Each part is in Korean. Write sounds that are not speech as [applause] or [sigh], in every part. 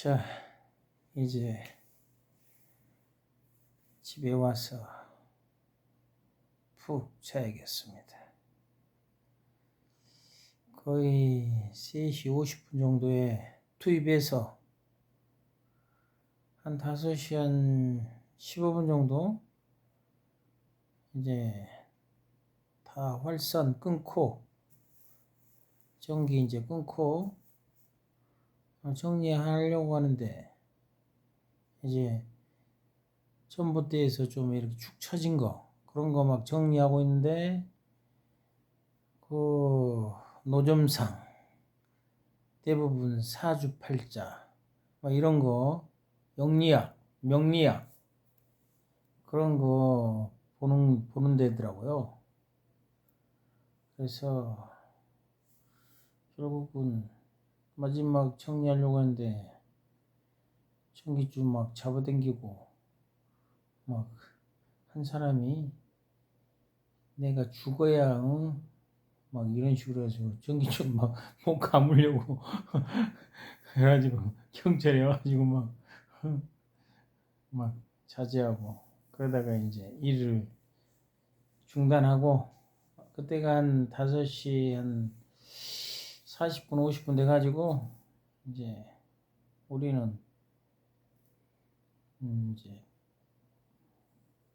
자, 이제 집에 와서 푹 자야겠습니다. 거의 3시 50분 정도에 투입해서 한 5시 한 15분 정도 이제 다 활선 끊고 전기 이제 끊고 어, 정리하려고 하는데 이제 전봇대에서 좀 이렇게 축 처진 거 그런 거 막 정리하고 있는데 그 노점상 대부분 사주팔자 막 이런 거 영리학 명리학 그런 거 보는 보는 데더라고요. 그래서 결국은 마지막 정리하려고 하는데 전기줄 막 잡아당기고 막 한 사람이 내가 죽어야 응? 막 이런 식으로 해서 전기줄 막 [laughs] 못 감으려고 [laughs] 그래가지고 경찰에 와가지고 막 막 자제하고 그러다가 이제 일을 중단하고 그때가 한 5시 한 40분 50분 돼가지고 이제 우리는 음 이제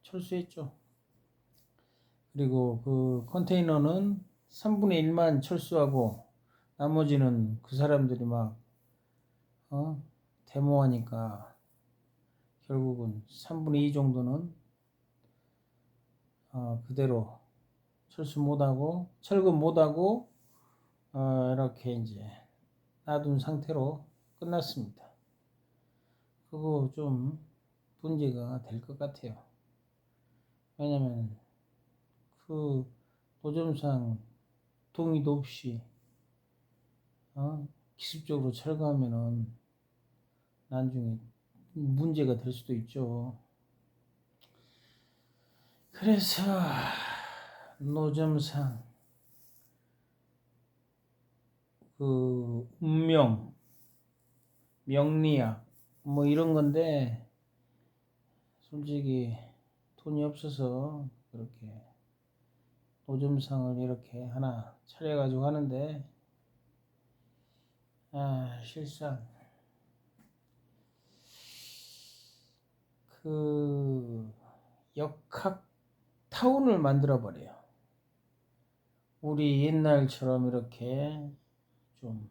철수했죠. 그리고 그 컨테이너는 3분의 1만 철수하고 나머지는 그 사람들이 막 어? 데모하니까 결국은 3분의 2 정도는 어, 그대로 철수 못하고 철거 못하고 어, 이렇게 이제 놔둔 상태로 끝났습니다. 그거 좀 문제가 될 것 같아요. 왜냐면 그 노점상 동의도 없이 어? 기습적으로 철거하면은 나중에 문제가 될 수도 있죠. 그래서 노점상 그 운명, 명리학 뭐 이런 건데 솔직히 돈이 없어서 그렇게 노점상을 이렇게 하나 차려가지고 하는데 아 실상 그 역학 타운을 만들어 버려요. 우리 옛날처럼 이렇게 좀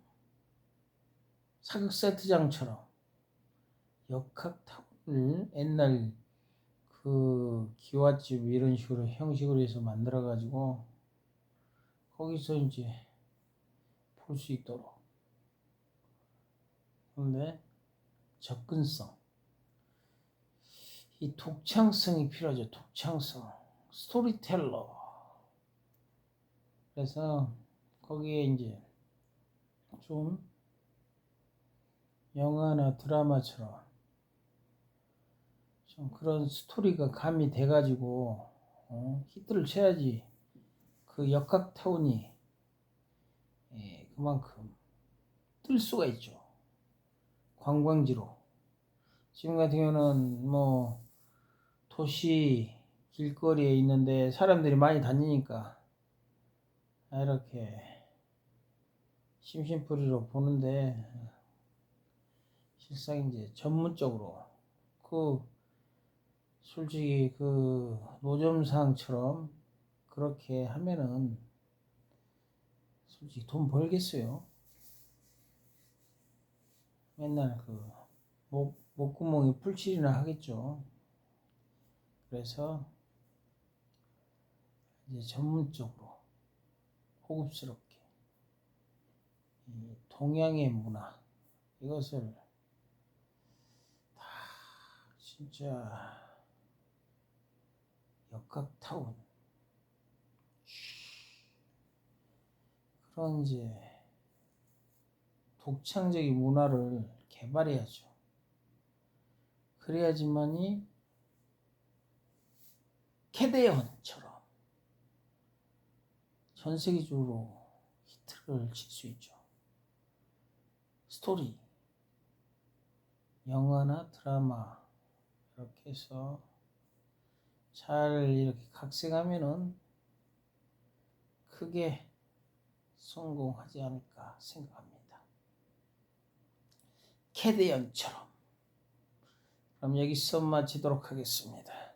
사극 세트장처럼 역학 타운을 옛날 그 기와집 이런 식으로 형식으로 해서 만들어 가지고 거기서 이제 볼 수 있도록. 근데 접근성. 이 독창성이 필요하죠 독창성. 스토리텔러. 그래서 거기에 이제 좀 영화나 드라마처럼 좀 그런 스토리가 가미 돼가지고 어, 히트를 쳐야지 그 역학타운이 예, 그만큼 뜰 수가 있죠. 관광지로. 지금 같은 경우는 뭐 도시 길거리에 있는데 사람들이 많이 다니니까 이렇게 심심풀이로 보는데 실상 이제 전문적으로 그 솔직히 그 노점상처럼 그렇게 하면은 솔직히 돈 벌겠어요. 맨날 그 목, 목구멍이 풀칠이나 하겠죠. 그래서 이제 전문적으로 고급스럽게 이 동양의 문화 이것을 다 진짜 역학타운 그런 이제 독창적인 문화를 개발해야죠. 그래야지만이 캐대언처럼 전 세계적으로 히트를 칠 수 있죠. 스토리 영화나 드라마 이렇게 해서 잘 이렇게 각색하면은 크게 성공하지 않을까 생각합니다. 캐대연처럼. 그럼 여기서 마치도록 하겠습니다.